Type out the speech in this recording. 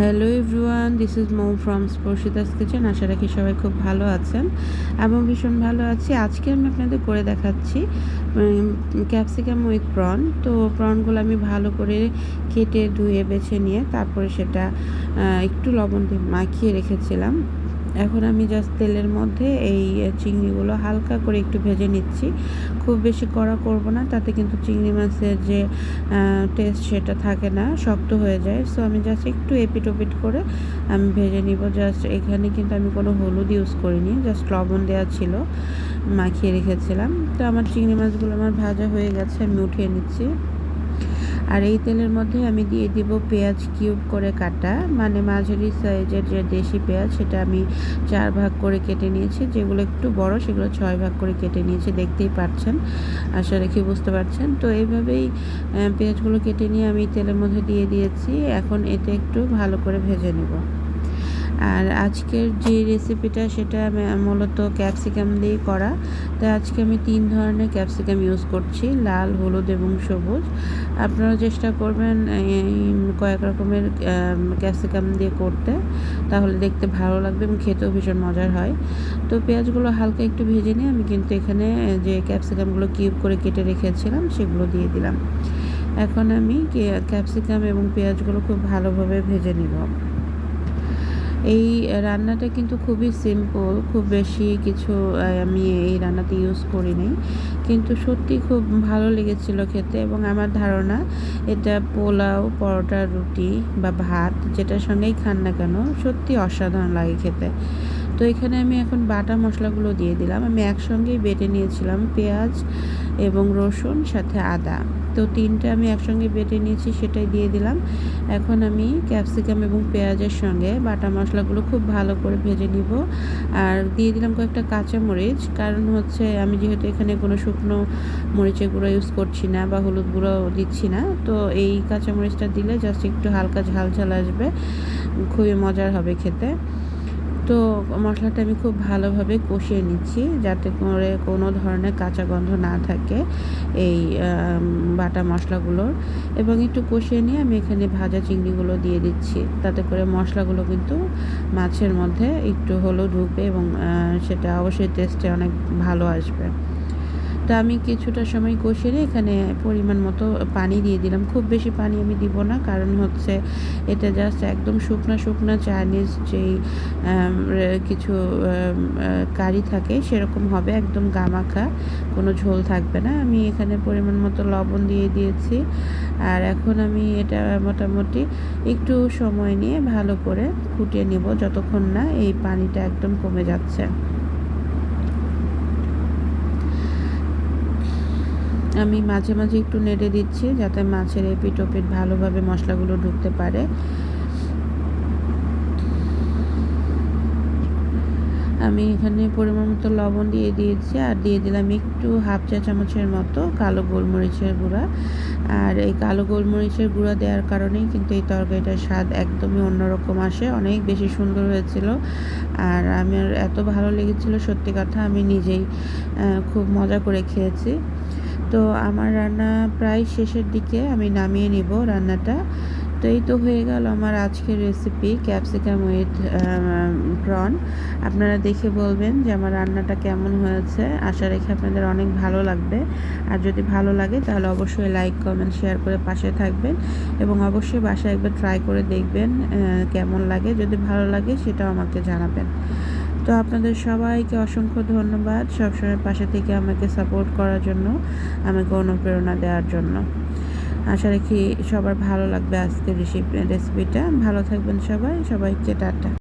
Hello everyone this is Mou from Sparshita's kitchen আশা রাখি সবাই খুব ভালো আছেন। এবং ভীষণ ভালো আছি। আজকে আমি আপনাদের করে দেখাচ্ছি ক্যাপসিকাম উইথ প্রন তো প্রনগুলো আমি ভালো করে কেটে, ধুয়ে, বেছে নিয়ে তারপরে সেটা একটু লবণ দিয়ে মাখিয়ে রেখেছিলাম। এখন আমি জাস্ট তেলের মধ্যে এই চিংড়িগুলো হালকা করে একটু ভেজে নিচ্ছি। খুব বেশি কড়া করব না, তাতে কিন্তু চিংড়ি মাছের যে টেস্ট সেটা থাকে না, শক্ত হয়ে যায়। সো আমি জাস্ট একটু এপিট ওপিট করে আমি ভেজে নিব। জাস্ট এখানে কিন্তু আমি কোনো হলুদ ইউজ করিনি জাস্ট লবণ দেওয়া ছিল, মাখিয়ে রেখেছিলাম। তো আমার চিংড়ি মাছগুলো আমার ভাজা হয়ে গেছে, আমি উঠিয়ে নিচ্ছি। আর এই তেলের মধ্যে আমি দিয়ে দিব পেঁয়াজ কিউব করে কাটা। মানে মাঝারি সাইজের যে দেশি পেঁয়াজ, সেটা আমি চার ভাগ করে কেটে নিয়েছি। যেগুলো একটু বড়, সেগুলো ছয় ভাগ করে কেটে নিয়েছি। দেখতেই পাচ্ছেন, আশা রেখে বুঝতে পারছেন। তো এইভাবেই পেঁয়াজগুলো কেটে নিয়ে আমি তেলের মধ্যে দিয়ে দিয়েছি। এখন এতে একটু ভালো করে ভেজে নেব। আর আজকের যে রেসিপিটা সেটা মূলত ক্যাপসিকাম দিয়ে করা। তাই আজকে আমি তিন ধরনের ক্যাপসিকাম ইউজ করছি, লাল, হলুদ এবং সবুজ। আপনারা চেষ্টা করবেন কয়েক রকমের ক্যাপসিকাম দিয়ে করতে, তাহলে দেখতে ভালো লাগবে এবং খেতেও ভীষণ মজার হয়। তো পেঁয়াজগুলো হালকা একটু ভেজে নিয়ে আমি কিন্তু এখানে যে ক্যাপসিকামগুলো কিউব করে কেটে রেখেছিলাম, সেগুলো দিয়ে দিলাম। এখন আমি ক্যাপসিকাম এবং পেঁয়াজগুলো খুব ভালোভাবে ভেজে নিব। এই রান্নাটা কিন্তু খুবই সিম্পল খুব বেশি কিছু আমি এই রান্নাতে ইউজ করিনি। কিন্তু সত্যি খুব ভালো লেগেছিল খেতে এবং আমার ধারণা এটা পোলাও, পরোটা, রুটি বা ভাত যেটার সঙ্গেই খান না কেন সত্যি অসাধারণ লাগে খেতে। তো এখানে আমি এখন বাটা মশলাগুলো দিয়ে দিলাম। আমি একসঙ্গেই বেটে নিয়েছিলাম। পেঁয়াজ এবং রসুন, সাথে আদা। তো তিনটা আমি একসঙ্গে বেটে নিয়েছি, সেটাই দিয়ে দিলাম। এখন আমি ক্যাপসিকাম এবং পেঁয়াজের সঙ্গে বাটা মশলাগুলো খুব ভালো করে ভেজে নিব। আর দিয়ে দিলাম কয়েকটা কাঁচা মরিচ কারণ হচ্ছে আমি যেহেতু এখানে কোনো শুকনো মরিচের গুঁড়ো ইউজ করছি না বা হলুদ গুঁড়ো দিচ্ছি না, তো এই কাঁচা মরিচটা দিলে জাস্ট একটু হালকা ঝাল ঝাল আসবে। খুবই মজার হবে খেতে। তো মশলাটা আমি খুব ভালোভাবে কষিয়ে নিচ্ছি যাতে করে কোনো ধরনের কাঁচা গন্ধ না থাকে এই বাটা মশলাগুলোর। এবং একটু কষিয়ে নিয়ে আমি এখানে ভাজা চিংড়িগুলো দিয়ে দিচ্ছি। তাতে করে মশলাগুলো কিন্তু মাছের মধ্যে একটু হলো ঢুকবে এবং সেটা অবশ্যই টেস্টে অনেক ভালো আসবে। তো আমি কিছুটা সময় কষিয়ে এখানে পরিমাণ মতো পানি দিয়ে দিলাম। খুব বেশি পানি আমি দিব না, কারণ হচ্ছে এটা জাস্ট একদম শুকনা শুকনা চাইনিজ যেই কিছু কারি থাকে সেরকম হবে, একদম গামাখা, কোনো ঝোল থাকবে না। আমি এখানে পরিমাণ মতো লবণ দিয়ে দিয়েছি। আর এখন আমি এটা মোটামুটি একটু সময় নিয়ে ভালো করে ফুটিয়ে নেব, যতক্ষণ না এই পানিটা একদম কমে যাচ্ছে। আমি মাঝে মাঝে একটু নেড়ে দিচ্ছি যাতে মাছের এপিট ওপিট ভালোভাবে মশলাগুলো ঢুকতে পারে। আমি এখানে পরিমাণ মতো লবণ দিয়ে দিয়েছি আর দিয়ে দিলাম একটু হাফ চা চামচের মতো কালো গোলমরিচের গুঁড়া। আর এই কালো গোলমরিচের গুঁড়া দেওয়ার কারণেই কিন্তু এই তরকারিটার স্বাদ একদমই অন্যরকম আসে, অনেক বেশি সুন্দর হয়েছিল। আর আমার এত ভালো লেগেছিল সত্যি কথা আমি নিজেই খুব মজা করে খেয়েছি। তো আমার রান্না প্রায় শেষের দিকে, আমি নামিয়ে নিব রান্নাটা। তো এই তো হয়ে গেল আমার আজকের রেসিপি ক্যাপসিকাম উইথ প্রন আপনারা দেখে বলবেন যে আমার রান্নাটা কেমন হয়েছে। আশা রেখে আপনাদের অনেক ভালো লাগবে। আর যদি ভালো লাগে তাহলে অবশ্যই লাইক কমেন্ট শেয়ার করে পাশে থাকবেন। এবং অবশ্যই বাসায় একবার ট্রাই করে দেখবেন কেমন লাগে। যদি ভালো লাগে সেটাও আমাকে জানাবেন। তো আপনাদের সবাইকে অসংখ্য ধন্যবাদ সবসময় পাশে থেকে আমাকে সাপোর্ট করার জন্য, আমাকে অনুপ্রেরণা দেওয়ার জন্য। আশা রাখি সবার ভালো লাগবে আজকের রেসিপিটা ভালো থাকবেন সবাই। সবাইকে টাটা।